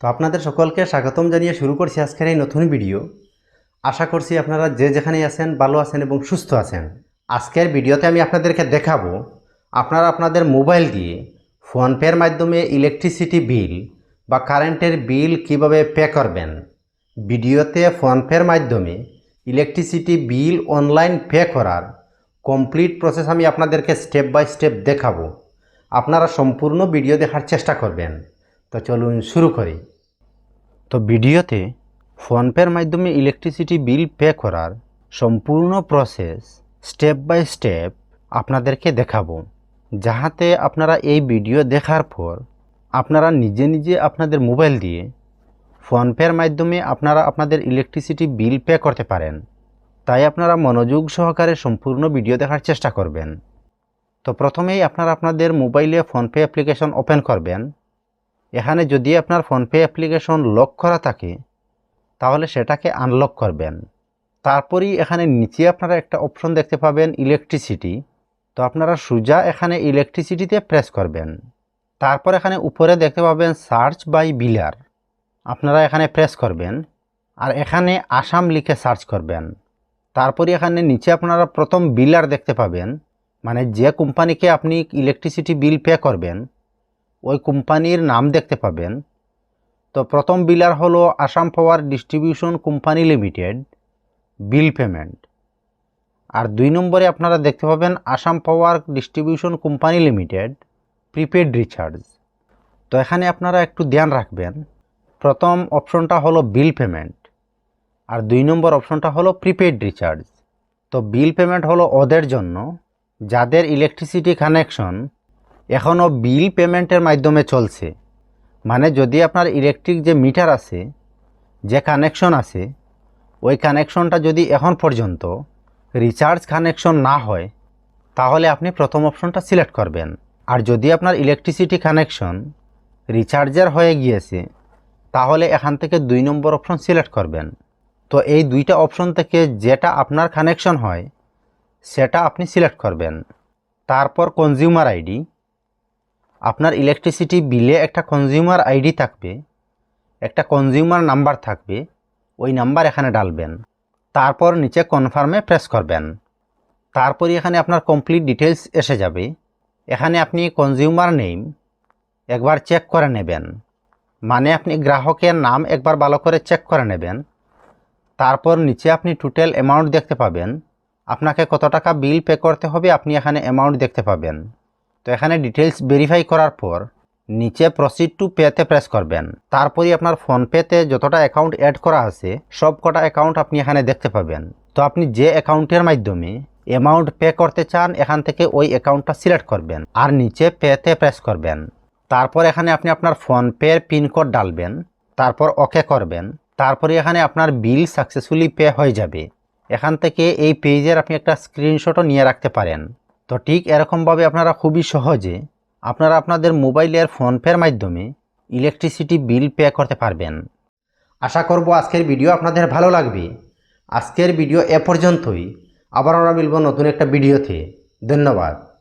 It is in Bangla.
তো আপনাদের সকলকে স্বাগতম জানিয়ে শুরু করছি আজকের এই নতুন ভিডিও। আশা করছি আপনারা যে যেখানে আছেন, ভালো আছেন এবং সুস্থ আছেন। আজকের ভিডিওতে আমি আপনাদেরকে দেখাবো, আপনারা আপনাদের মোবাইল দিয়ে ফোনপের মাধ্যমে ইলেকট্রিসিটি বিল বা কারেন্টের বিল কীভাবে পে করবেন। ভিডিওতে ফোনপের মাধ্যমে ইলেকট্রিসিটি বিল অনলাইন পে করার কমপ্লিট প্রসেস আমি আপনাদেরকে স্টেপ বাই স্টেপ দেখাবো। আপনারা সম্পূর্ণ ভিডিও দেখার চেষ্টা করবেন। তো চলুন শুরু করি। তো ভিডিওতে ফোনপের মাধ্যমে ইলেকট্রিসিটি বিল পে করার সম্পূর্ণ প্রসেস স্টেপ বাই স্টেপ আপনাদেরকে দেখাবো। যাহাতে আপনারা এই ভিডিও দেখার পর আপনারা নিজে নিজে আপনাদের মোবাইল দিয়ে ফোনপের মাধ্যমে আপনারা আপনাদের ইলেকট্রিসিটি বিল পে করতে পারেন। তাই আপনারা মনোযোগ সহকারে সম্পূর্ণ ভিডিও দেখার চেষ্টা করবেন। তো প্রথমেই আপনারা আপনাদের মোবাইলে ফোনপে অ্যাপ্লিকেশন ওপেন করবেন। এখানে যদি আপনার ফোনপে অ্যাপ্লিকেশন লক করা থাকে, তাহলে সেটাকে আনলক করবেন। তারপরই এখানে নিচে আপনারা একটা অপশন দেখতে পাবেন, ইলেকট্রিসিটি। তো আপনারা সোজা এখানে ইলেকট্রিসিটিতে প্রেস করবেন। তারপর এখানে উপরে দেখতে পাবেন, সার্চ বাই বিলার। আপনারা এখানে প্রেস করবেন আর এখানে আসাম লিখে সার্চ করবেন। তারপরে এখানে নিচে আপনারা প্রথম বিলার দেখতে পাবেন। মানে যে কোম্পানিকে আপনি ইলেকট্রিসিটি বিল পে করবেন ওই কোম্পানির নাম দেখতে পাবেন। তো প্রথম বিলার হলো Assam power distribution company limited, bill payment. আর দুই নম্বরে আপনারা দেখতে পাবেন Assam power distribution company limited, prepaid recharge. তো এখানে আপনারা একটু ধ্যান রাখবেন। প্রথম অপশনটা হলো বিল পেমেন্ট, আর দুই নম্বর অপশনটা হলো প্রিপেড রিচার্জ। তো বিল পেমেন্ট হলো ওদের জন্য, যাদের ইলেকট্রিসিটি কানেকশন এখনও বিল পেমেন্টের মাধ্যমে চলছে। মানে যদি আপনার ইলেকট্রিক যে মিটার আছে, যে কানেকশন আছে, ওই কানেকশনটা যদি এখন পর্যন্ত রিচার্জ কানেকশন না হয়, তাহলে আপনি প্রথম অপশনটা সিলেক্ট করবেন। আর যদি আপনার ইলেকট্রিসিটি কানেকশন রিচার্জার হয়ে গিয়েছে, তাহলে এখান থেকে দুই নম্বর অপশন সিলেক্ট করবেন। তো এই দুইটা অপশন থেকে যেটা আপনার কানেকশন হয়, সেটা আপনি সিলেক্ট করবেন। তারপর কনজিউমার আইডি আপনার ইলেকট্রিসিটি বিলে একটা কনজিউমার আইডি থাকবে, একটা কনজিউমার নাম্বার থাকবে, ওই নাম্বার এখানে ডালবেন। তারপর নিচে কনফার্মে প্রেস করবেন। তারপরে এখানে আপনার কমপ্লিট ডিটেলস এসে যাবে। এখানে আপনি কনজিউমার নেম একবার চেক করে নেবেন। মানে আপনি গ্রাহকের নাম একবার ভালো করে চেক করে নেবেন। তারপর নিচে আপনি টোটাল অ্যামাউন্ট দেখতে পাবেন। আপনাকে কত টাকা বিল পে করতে হবে আপনি এখানে অ্যামাউন্ট দেখতে পাবেন। তো এখানে ডিটেলস ভেরিফাই করার পর, নিচে প্রসিড টু পেতে প্রেস করবেন। তারপরে আপনার ফোনপেতে যতটা অ্যাকাউন্ট অ্যাড করা আছে সব কটা অ্যাকাউন্ট আপনি এখানে দেখতে পাবেন। তো আপনি যে অ্যাকাউন্টের মাধ্যমে অ্যামাউন্ট পে করতে চান, এখান থেকে ওই অ্যাকাউন্টটা সিলেক্ট করবেন আর নিচে পেতে প্রেস করবেন। তারপর এখানে আপনি আপনার ফোনপের পিনকোড ডালবেন, তারপর ওকে করবেন। তারপরে এখানে আপনার বিল সাকসেসফুলি পে হয়ে যাবে। এখান থেকে এই পেজের আপনি একটা স্ক্রিনশটও নিয়ে রাখতে পারেন। তো ঠিক এরকমভাবে আপনারা খুবই সহজে আপনারা আপনাদের মোবাইলের ফোনপের মাধ্যমে ইলেকট্রিসিটি বিল পে করতে পারবেন। আশা করব আজকের ভিডিও আপনাদের ভালো লাগবে। আজকের ভিডিও এ পর্যন্তই। আবার আমরা মিলব নতুন একটা ভিডিওতে। ধন্যবাদ।